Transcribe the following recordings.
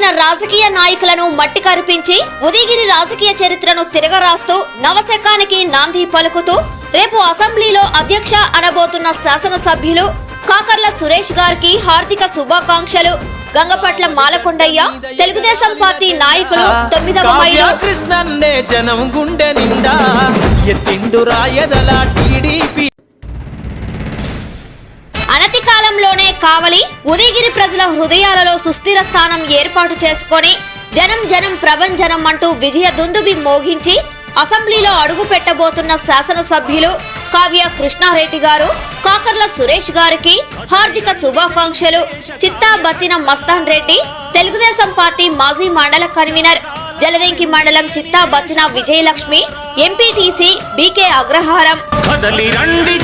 ఎదిగిన రాజకీయ నాయకులను మట్టి కరిపించి ఉదయగిరి రాజకీయ చరిత్రను తిరగరాస్తూ నవశకానికి నాంది పలుకుతూ రేపు అసెంబ్లీలో అధ్యక్ష అనబోతున్న శాసనసభ్యులు కాకర్ల సురేష్ గారికి హార్దిక శుభాకాంక్షలు. గంగపట్ల మాలకొండయ్య తెలుగుదేశం పార్టీ నాయకులు తొమ్మిదవ మైలు. కృష్ణన్నే జనం గుండె నిండా ఎత్తిండు రాయదల టీడీపీ కాలంలోనే కావలి ఉదయగిరి ప్రజల హృదయాలలో సుస్థిర స్థానం ఏర్పాటు చేసుకొని జనం జనం ప్రభంజనం అంటూ విజయ దుందుబి మోగించి అసెంబ్లీలో అడుగు పెట్టబోతున్న శాసనసభ్యులు కావ్య కృష్ణారెడ్డి గారు కాకర్ల సురేష్ గారికి హార్దిక శుభాకాంక్షలు. చిత్తా బతిన మస్తాన్ రెడ్డి తెలుగుదేశం పార్టీ మాజీ మండల కన్వీనర్ జలదెంకి మండలం Chitta Battina Vijayalakshmi MPTC BK Agraharam.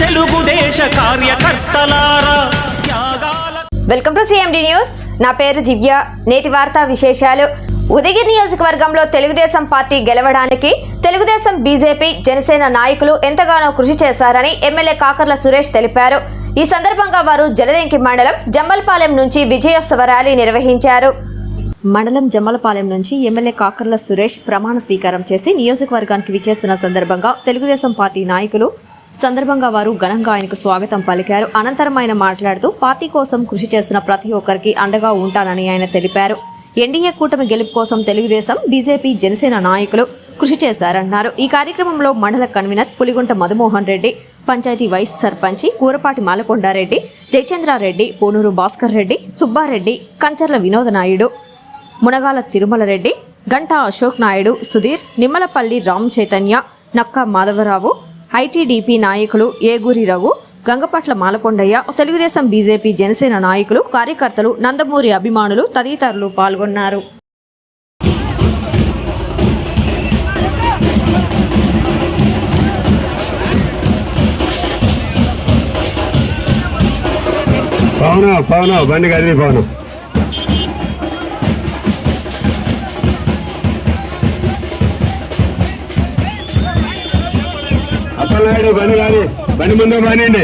Telugu Desa కార్యకర్తలారా. Welcome to CMD news. నా పేరు దివ్య. నేటి వార్తా విశేషాలు. ఉదయగిరి నియోజకవర్గంలో తెలుగుదేశం పార్టీ గెలవడానికి తెలుగుదేశం బీజేపీ జనసేన నాయకులు ఎంతగానో కృషి చేశారని ఎమ్మెల్యే కాకర్ల సురేష్ తెలిపారు. ఈ సందర్భంగా వారు జలదెంకి మండలం జమ్మల్పాలెం నుంచి విజయోత్సవ ర్యాలీ నిర్వహించారు. మండలం జమ్మలపాలెం నుంచి ఎమ్మెల్యే కాకర్ల సురేష్ ప్రమాణ స్వీకారం చేసి నియోజకవర్గానికి విచ్చేస్తున్న సందర్భంగా తెలుగుదేశం పార్టీ నాయకులు సందర్భంగా వారు ఘనంగా ఆయనకు స్వాగతం పలికారు. అనంతరం ఆయన మాట్లాడుతూ పార్టీ కోసం కృషి చేస్తున్న ప్రతి ఒక్కరికి అండగా ఉంటానని ఆయన తెలిపారు. ఎన్డీఏ కూటమి గెలుపు కోసం తెలుగుదేశం బీజేపీ జనసేన నాయకులు కృషి చేశారన్నారు. ఈ కార్యక్రమంలో మండల కన్వీనర్ పులిగుంట మధుమోహన్ రెడ్డి పంచాయతీ వైస్ సర్పంచి కూరపాటి మాలకొండారెడ్డి జయచంద్రారెడ్డి పోనూరు భాస్కర్ రెడ్డి సుబ్బారెడ్డి కంచర్ల వినోద నాయుడు మునగాల తిరుమలరెడ్డి గంటా అశోక్ నాయుడు సుధీర్ నిమ్మలపల్లి రామ్ చైతన్య నక్క మాధవరావు ఐటీడీపీ నాయకులు ఏగూరి రఘు గంగపట్ల మాలకొండయ్య తెలుగుదేశం బీజేపీ జనసేన నాయకులు కార్యకర్తలు నందమూరి అభిమానులు తదితరులు పాల్గొన్నారు. పవన పవన బండి కదిలి పవనం. అప్పలనాయుడు బండి కాదు బండి ముందు బానండి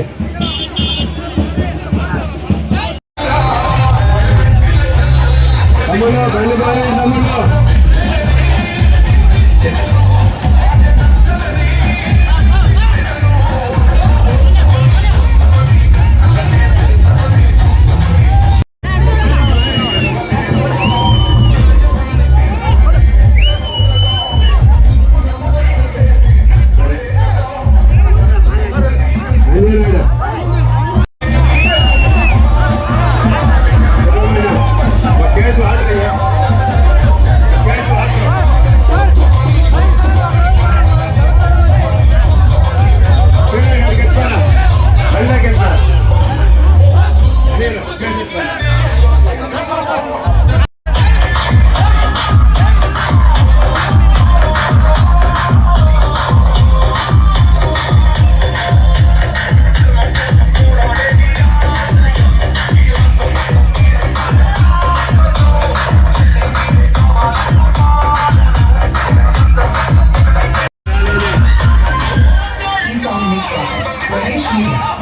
Mahesh Media.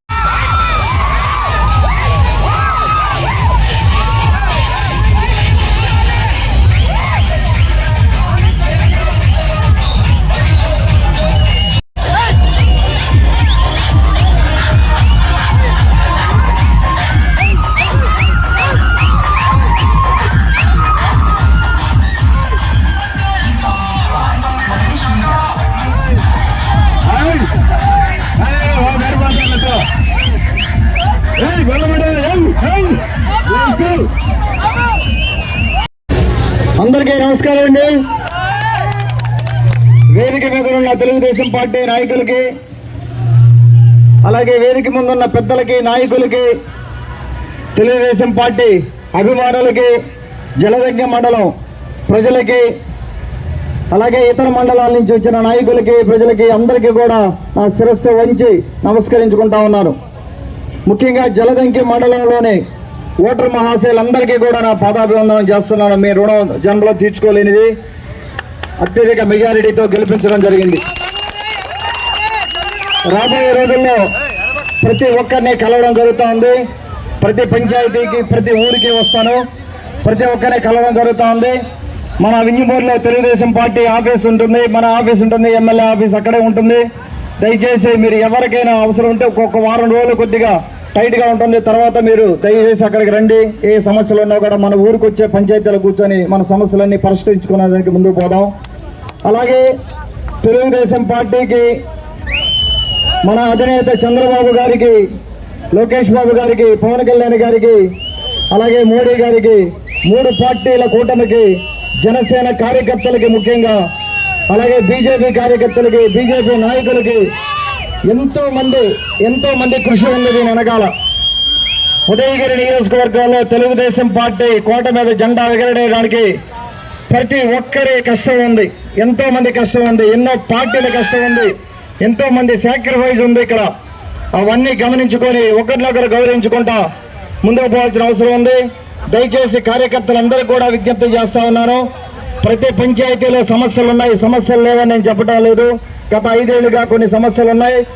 అందరికీ నమస్కారం అండి. వేదిక మీద ఉన్న తెలుగుదేశం పార్టీ నాయకులకి అలాగే వేదిక ముందున్న పెద్దలకి నాయకులకి తెలుగుదేశం పార్టీ అభిమానులకి జలదగ్గ మండలం ప్రజలకి అలాగే ఇతర మండలాల నుంచి వచ్చిన నాయకులకి ప్రజలకి అందరికీ కూడా నా శిరస్సు వంచి నమస్కరించుకుంటా ఉన్నాను. ముఖ్యంగా జలదంకి మండలంలోని ఓటర్ మహాశయులందరికీ కూడా నా పాదాభివందనం చేస్తున్నాను. మీ రుణం జన్మలో తీర్చుకోలేనిది అత్యధిక మెజారిటీతో గెలిపించడం జరిగింది. రాబోయే రోజుల్లో ప్రతి ఒక్కరిని కలవడం జరుగుతూ ఉంది ప్రతి పంచాయతీకి ప్రతి ఊరికి వస్తాను. ప్రతి ఒక్కరిని కలవడం జరుగుతూ ఉంది మన వింజమూరులో తెలుగుదేశం పార్టీ ఆఫీస్ ఉంటుంది మన ఆఫీస్ ఉంటుంది ఎమ్మెల్యే ఆఫీస్ అక్కడే ఉంటుంది. దయచేసి మీరు ఎవరికైనా అవసరం ఉంటే ఒక్కొక్క వారం రోజులు కొద్దిగా టైట్గా ఉంటుంది. తర్వాత మీరు దయచేసి అక్కడికి రండి. ఏ సమస్యలు ఉన్నా కూడా మన ఊరికి వచ్చే పంచాయతీలో కూర్చొని మన సమస్యలన్నీ పరిష్కరించుకునేదానికి ముందుకు పోదాం. అలాగే తెలుగుదేశం పార్టీకి మన అధినేత చంద్రబాబు గారికి లోకేష్ బాబు గారికి పవన్ కళ్యాణ్ గారికి అలాగే మోడీ గారికి మూడు పార్టీల కూటమికి జనసేన కార్యకర్తలకి ముఖ్యంగా అలాగే బీజేపీ కార్యకర్తలకి బీజేపీ నాయకులకి ఎంతో మంది ఎంతో మంది కృషి ఉంది దీని వెనకాల. ఉదయగిరి నియోజకవర్గంలో తెలుగుదేశం పార్టీ కోట మీద జెండా ఎగరడానికి ప్రతి ఒక్కరి కష్టం ఉంది. ఎంతో మంది కష్టం ఉంది. ఎన్నో పార్టీల కష్టం ఉంది. ఎంతో మంది సాక్రిఫైస్ ఉంది ఇక్కడ. అవన్నీ గమనించుకొని ఒకరినొకరు గౌరవించుకుంటా ముందుకు పోవాల్సిన అవసరం ఉంది. దయచేసి కార్యకర్తలందరూ కూడా విజ్ఞప్తి చేస్తా ఉన్నాను. ప్రతి పంచాయతీలో సమస్యలు ఉన్నాయి సమస్యలు లేవని నేను చెప్పడం లేదు. గత ఐదేళ్ళుగా కొన్ని సమస్యలు ఉన్నాయి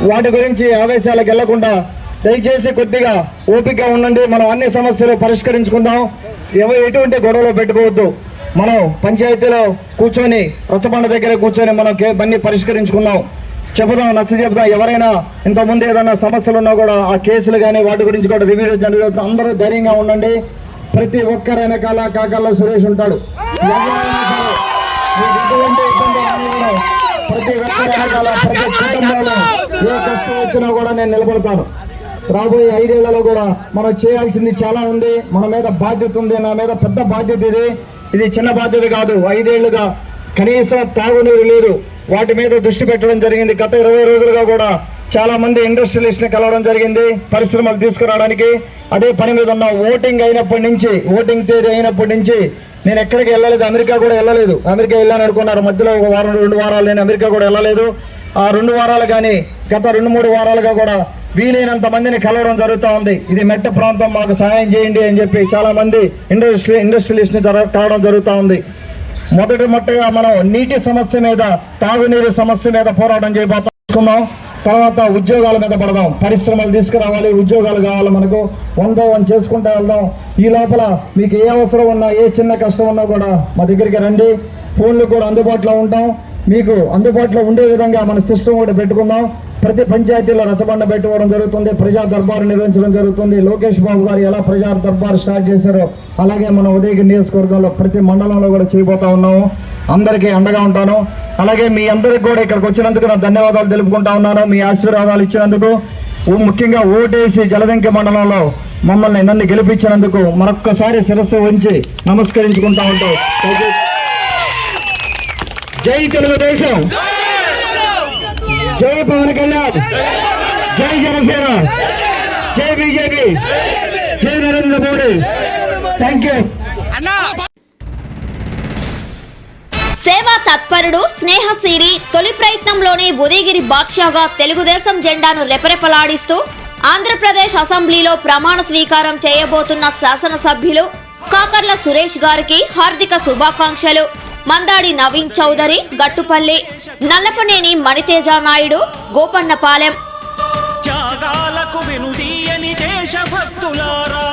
వాటి గురించి ఆవేశాలకు వెళ్ళకుండా దయచేసి కొద్దిగా ఓపిక ఉండండి. మనం అన్ని సమస్యలు పరిష్కరించుకుందాం. ఎవరు ఎటువంటి గొడవలు పెట్టుకోవద్దు. మనం పంచాయతీలో కూర్చొని రచ్చబండ దగ్గర కూర్చొని మనం కే- అన్ని పరిష్కరించుకుందాం. చెబుదాం నచ్చ చెబుదాం. ఎవరైనా ఇంతకుముందు ఏదైనా సమస్యలు ఉన్నా కూడా ఆ కేసులు కానీ వాటి గురించి కూడా రివ్యూ జరుగుతుంది అందరూ ధైర్యంగా ఉండండి. ప్రతి ఒక్కరి వెనకాల కాకాల సురేష్ ఉంటాడు. ప్రతి ఒక్కరి వెనకాల ప్రతి కుటుంబంలో ఏ కష్టం వచ్చినా కూడా నేను నిలబడతాను. రాబోయే ఐదేళ్ళలో కూడా మనం చేయాల్సింది చాలా ఉంది. మన మీద బాధ్యత ఉంది. నా మీద పెద్ద బాధ్యత ఇది. ఇది చిన్న బాధ్యత కాదు. ఐదేళ్ళుగా కనీసం తాగునీరు లేదు. వాటి మీద దృష్టి పెట్టడం జరిగింది. గత ఇరవై రోజులుగా కూడా చాలా మంది ఇండస్ట్రియలిస్ట్ని కలవడం జరిగింది. పరిశ్రమలు తీసుకురావడానికి. అదే పని మీద ఉన్న ఓటింగ్ అయినప్పటి నుంచి ఓటింగ్ తేదీ అయినప్పటి నుంచి నేను ఎక్కడికి వెళ్ళలేదు. అమెరికా కూడా వెళ్ళలేదు. అమెరికా వెళ్ళాను అనుకున్నారు. మధ్యలో ఒక వారం రెండు వారాలు నేను అమెరికా కూడా వెళ్ళలేదు. ఆ రెండు వారాలు కానీ గత రెండు మూడు వారాలుగా కూడా వీలైనంత మందిని కలవడం జరుగుతూ ఉంది. ఇది మెట్ట ప్రాంతం మాకు సహాయం చేయండి అని చెప్పి చాలా మంది ఇండస్ట్రీ ఇండస్ట్రియలిస్ట్ని జరగ కావడం జరుగుతూ ఉంది. మొదటి మొట్టగా మనం నీటి సమస్య మీద తాగునీరు సమస్య మీద పోరాటం చేయబోతున్నాం. తర్వాత ఉద్యోగాల మీద పడదాం. పరిశ్రమలు తీసుకురావాలి ఉద్యోగాలు కావాలి మనకు. వన్ బై వన్ చేసుకుంటూ వెళ్దాం. ఈ లోపల మీకు ఏ అవసరం ఉన్నా ఏ చిన్న కష్టం ఉన్నా కూడా మా దగ్గరికి రండి. ఫోన్లు కూడా అందుబాటులో ఉంటాం. మీకు అందుబాటులో ఉండే విధంగా మన సిస్టమ్ కూడా పెట్టుకుందాం. ప్రతి పంచాయతీలో రచబండ పెట్టుకోవడం జరుగుతుంది ప్రజా దర్బారు నిర్వహించడం జరుగుతుంది. లోకేష్ బాబు గారు ఎలా ప్రజా దర్బారు స్టార్ట్ చేశారో అలాగే మన ఉదయగిరి నియోజకవర్గంలో ప్రతి మండలంలో కూడా చేయబోతా ఉన్నాము. అందరికీ అండగా ఉంటాను. అలాగే మీ అందరికి కూడా ఇక్కడికి వచ్చినందుకు నా ధన్యవాదాలు తెలుపుకుంటా ఉన్నాను. మీ ఆశీర్వాదాలు ఇచ్చినందుకు ముఖ్యంగా ఓటేసి జలదంకి మండలంలో మమ్మల్ని నన్ను గెలిపించినందుకు మరొక్కసారి శిరస్సు ఉంచి నమస్కరించుకుంటా ఉంటాం. జై తెలుగుదేశం. జై పవన్ కళ్యాణ్. జై జనసేన. జై బీజేపీ. జై నరేంద్ర మోడీ. థ్యాంక్ యూ సేవా తత్పరుడు స్నేహశీలి తొలి ప్రయత్నంలోనే ఉదయగిరి బాద్షాగా తెలుగుదేశం జెండాను రెపరెపలాడిస్తూ ఆంధ్రప్రదేశ్ అసెంబ్లీలో ప్రమాణ స్వీకారం చేయబోతున్న శాసనసభ్యులు కాకర్ల సురేష్ గారికి హార్దిక శుభాకాంక్షలు. మందాడి నవీన్ చౌదరి గట్టుపల్లి నల్లపనేని మణితేజ నాయుడు గోపన్నపాలెం. త్యాగాలకు వినుదీయని దేశభక్తులారా.